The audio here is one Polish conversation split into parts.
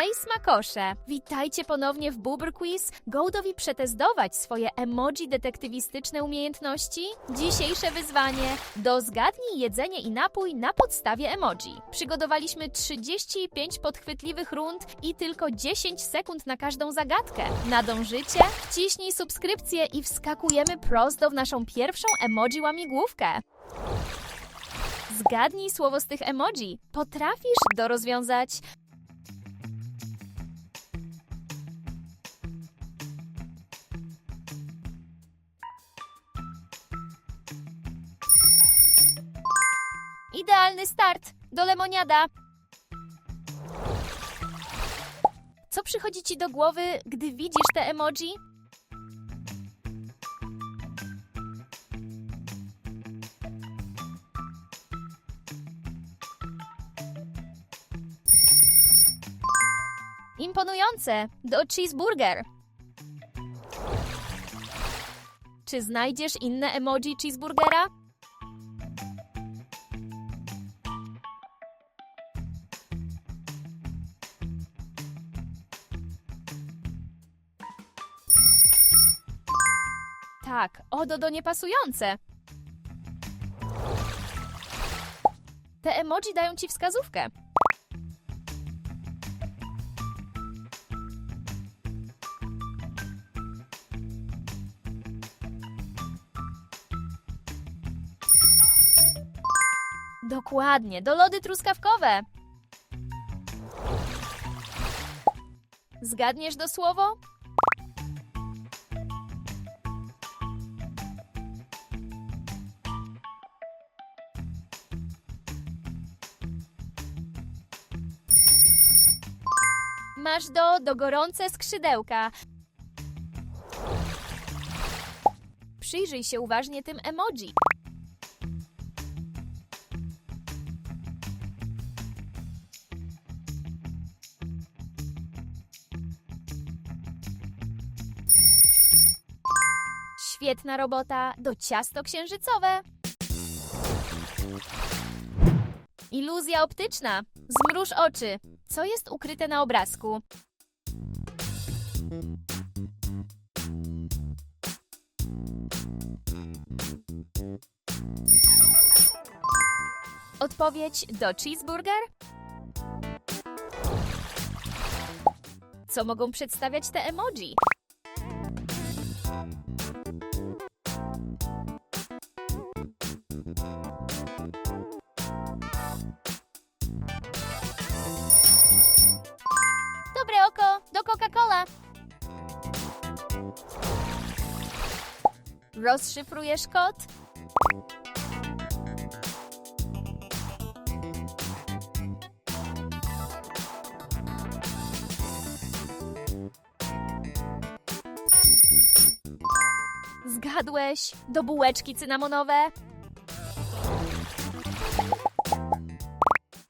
Hej smakosze! Witajcie ponownie w Bubr Quiz. Gołdowi przetestować swoje emoji detektywistyczne umiejętności? Dzisiejsze wyzwanie do zgadnij jedzenie i napój na podstawie emoji. Przygotowaliśmy 35 podchwytliwych rund i tylko 10 sekund na każdą zagadkę. Nadążycie? Wciśnij subskrypcję i wskakujemy prosto w naszą pierwszą emoji łamigłówkę. Zgadnij słowo z tych emoji. Potrafisz to rozwiązać? Idealny start! Do lemoniada! Co przychodzi ci do głowy, gdy widzisz te emoji? Imponujące! Do cheeseburger! Czy znajdziesz inne emoji cheeseburgera? Tak, odo do niepasujące. Te emoji dają ci wskazówkę. Dokładnie, do lody truskawkowe. Zgadniesz do słowo? Masz do, do gorące skrzydełka. Przyjrzyj się uważnie tym emoji. Świetna robota, do ciasto księżycowe. Iluzja optyczna. Zmruż oczy. Co jest ukryte na obrazku? Odpowiedź do cheeseburger? Co mogą przedstawiać te emoji? Rozszyfrujesz kod? Zgadłeś? Do bułeczki cynamonowe?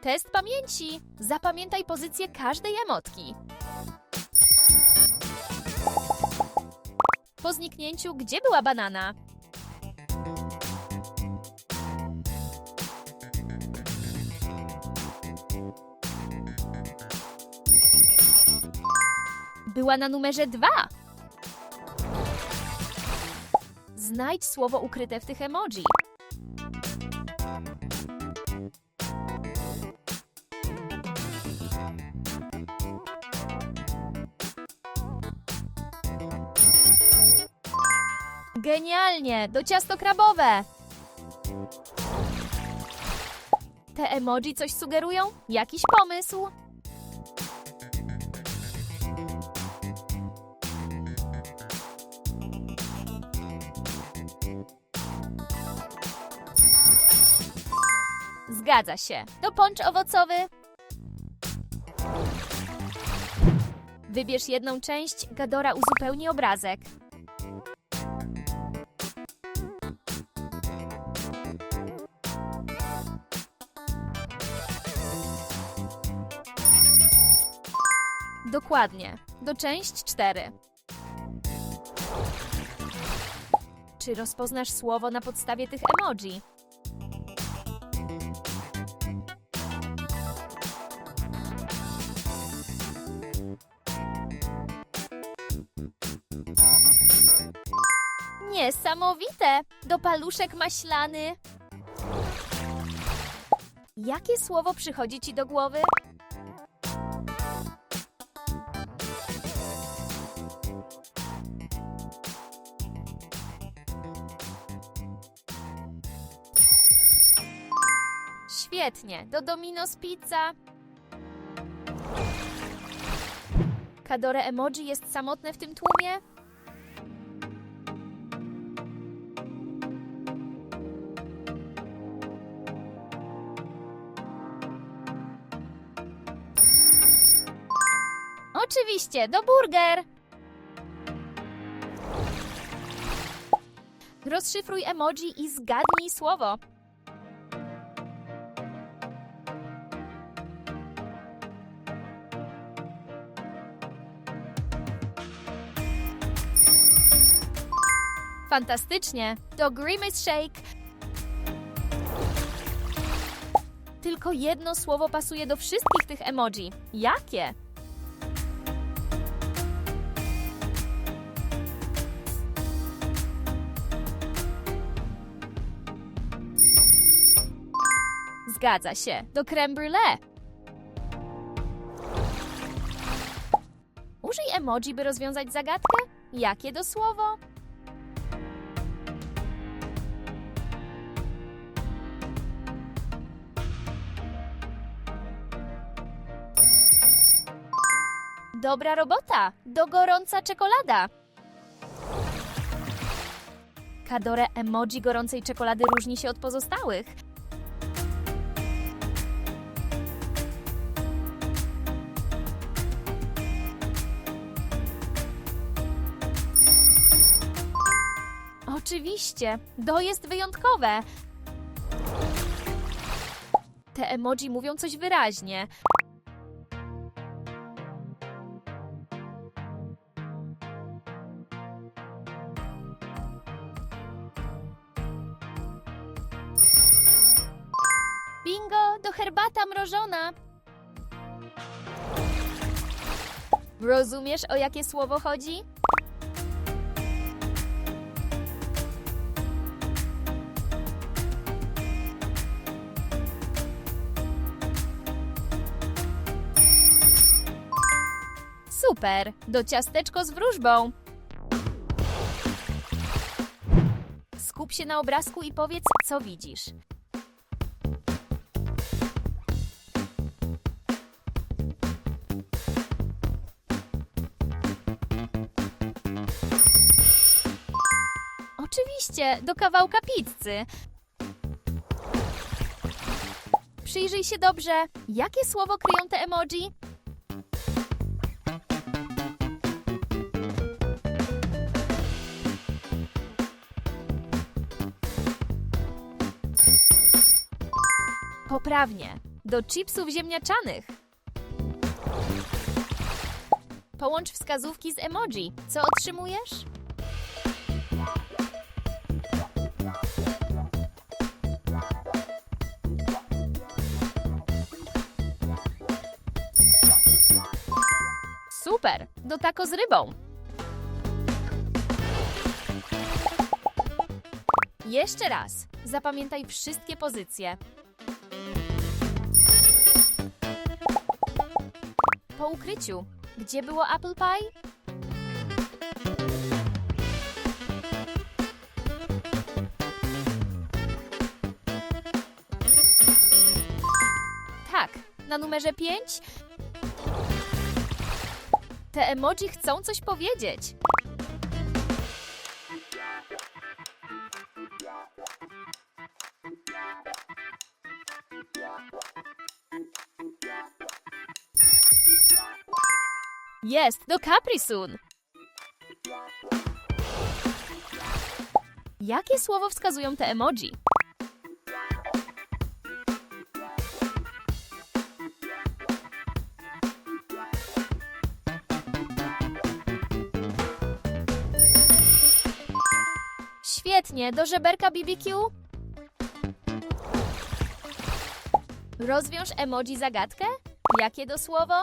Test pamięci. Zapamiętaj pozycję każdej emotki. Po zniknięciu, gdzie była banana? Była na numerze dwa. Znajdź słowo ukryte w tych emoji. Genialnie! Do ciasto krabowe! Te emoji coś sugerują? Jakiś pomysł? Zgadza się. To poncz owocowy. Wybierz jedną część, Gadora uzupełni obrazek. Dokładnie. Do część 4. Czy rozpoznasz słowo na podstawie tych emoji? Niesamowite! Do paluszek maślany. Jakie słowo przychodzi ci do głowy? Świetnie, do Domino's Pizza. Kadore emoji jest samotne w tym tłumie? Oczywiście, do burger! Rozszyfruj emoji i zgadnij słowo. Fantastycznie! To Grimace Shake. Tylko jedno słowo pasuje do wszystkich tych emoji. Jakie? Zgadza się, do creme brulee. Użyj emoji, by rozwiązać zagadkę. Jakie to Dobra robota! Do gorąca czekolada! Kadore emoji gorącej czekolady różni się od pozostałych. Oczywiście, do jest wyjątkowe. Te emoji mówią coś wyraźnie. Herbata mrożona. Rozumiesz, o jakie słowo chodzi? Super! Do ciasteczko z wróżbą. Skup się na obrazku i powiedz, co widzisz. Oczywiście, do kawałka pizzy. Przyjrzyj się dobrze. Jakie słowo kryją te emoji? Poprawnie. Do chipsów ziemniaczanych. Połącz wskazówki z emoji. Co otrzymujesz? Super! Do taco z rybą. Jeszcze raz. Zapamiętaj wszystkie pozycje. Po ukryciu. Gdzie było apple pie? Tak, na numerze 5. Te emoji chcą coś powiedzieć. Jest, do Capri Sun. Jakie słowo wskazują te emoji? Świetnie, do żeberka BBQ? Rozwiąż emoji zagadkę? Jakie dosłowo?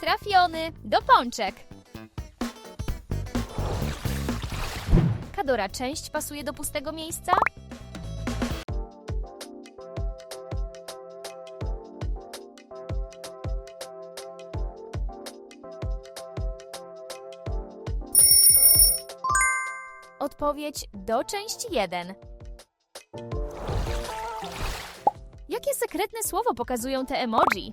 Trafiony do pączek. Kadora część pasuje do pustego miejsca? Odpowiedź do części 1. Jakie sekretne słowo pokazują te emoji?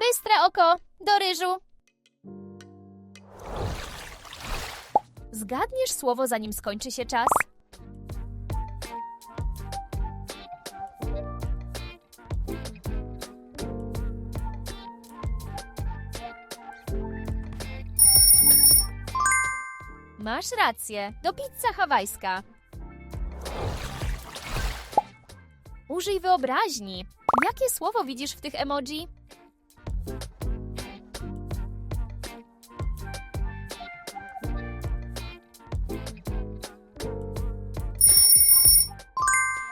Bystre oko do ryżu. Zgadniesz słowo, zanim skończy się czas? Masz rację, to pizza hawajska. Użyj wyobraźni. Jakie słowo widzisz w tych emoji?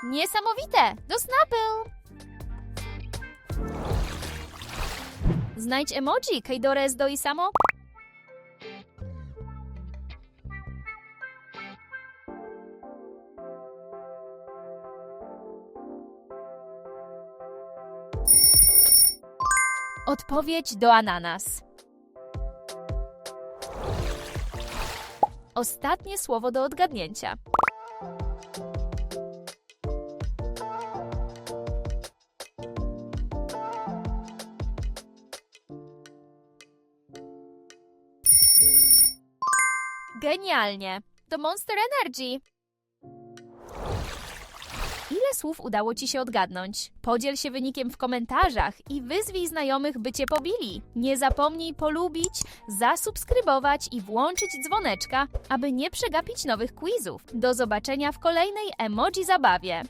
Niesamowite! Do Snapple! Znajdź emoji Keidores do Isamo. Odpowiedź do ananas. Ostatnie słowo do odgadnięcia. Genialnie! To Monster Energy! Słów udało Ci się odgadnąć? Podziel się wynikiem w komentarzach i wyzwij znajomych, by Cię pobili. Nie zapomnij polubić, zasubskrybować i włączyć dzwoneczka, aby nie przegapić nowych quizów. Do zobaczenia w kolejnej emoji zabawie.